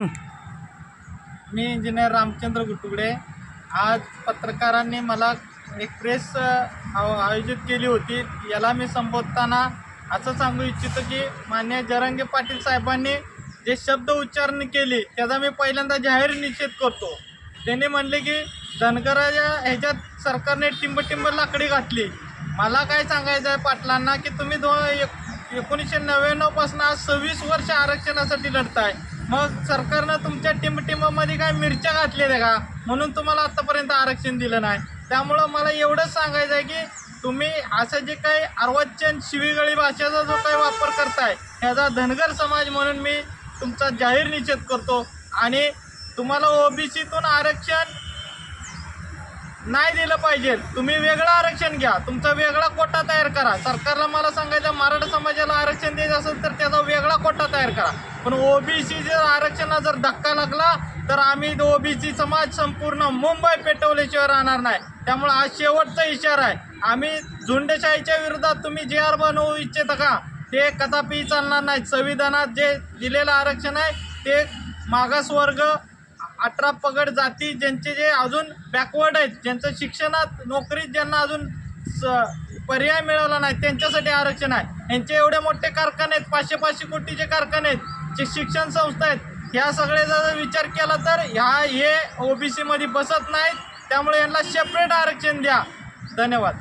मी engineer Ramchandra गुटुगडे. आज पत्रकारांनी मला एक प्रेस आव- आयोजित केली होती. याला मी संबोधताना असं सांगू इच्छितो की मान्य जरंगे पाटील साहेबांनी जे शब्द उच्चारण केली त्याचा मी पहिल्यांदा जाहीर निषेध करतो. त्यांनी म्हणले की धनगराच्या ह्याच्यात सरकारने टिंब लाकडी घातली. मला काय सांगायचं आहे पाटलांना की तुम्ही दो एक एकोणीसशे नव्याण्णवपासून आज सव्वीस वर्ष आरक्षणासाठी लढताय. मग सरकारनं तुमच्या टिमटिमामध्ये काय मिरच्या घातलेल्या का? म्हणून तुम्हाला आत्तापर्यंत आरक्षण दिलं नाही. त्यामुळं मला एवढंच सांगायचं आहे की तुम्ही असं जे काही अर्वाच्यन शिवीगळी भाषेचा जो काही वापर करताय ह्याचा धनगर समाज म्हणून मी तुमचा जाहीर निषेध करतो. आणि तुम्हाला ओबीसीतून आरक्षण नाही दिलं पाहिजे. तुम्ही वेगळं आरक्षण घ्या. तुमचा वेगळा कोटा तयार करा. सरकारला मला सांगायचं मराठा समाजाला आरक्षण द्यायचं असेल तर त्याचा वेगळा कोटा तयार करा. पण ओबीसी जर आरक्षणाला जर धक्का लागला तर आम्ही ओबीसी समाज संपूर्ण मुंबई पेटवल्याशिवाय राहणार नाही. त्यामुळे हा शेवटचा इशारा आहे. आम्ही झुंडशाहीच्या विरोधात तुम्ही जे आर बनवू इच्छिता का? ते कदापि चालणार नाही. संविधानात जे दिलेलं आरक्षण आहे ते मागासवर्ग अठरा पगड जाती ज्यांचे जे अजून बॅकवर्ड आहेत ज्यांचं शिक्षणात नोकरीत ज्यांना अजून स- पर्याय मिळवला नाही त्यांच्यासाठी आरक्षण आहे. यांचे एवढे मोठे कारखाने आहेत पाचशे पाचशे कोटीचे कारखाने आहेत. शिक्षण संस्था आहेत ह्या सगळ्याचा जर विचार केला तर ह्या हे ओ बी सीमध्ये बसत नाहीत त्यामुळे यांना सेपरेट आरक्षण द्या. धन्यवाद.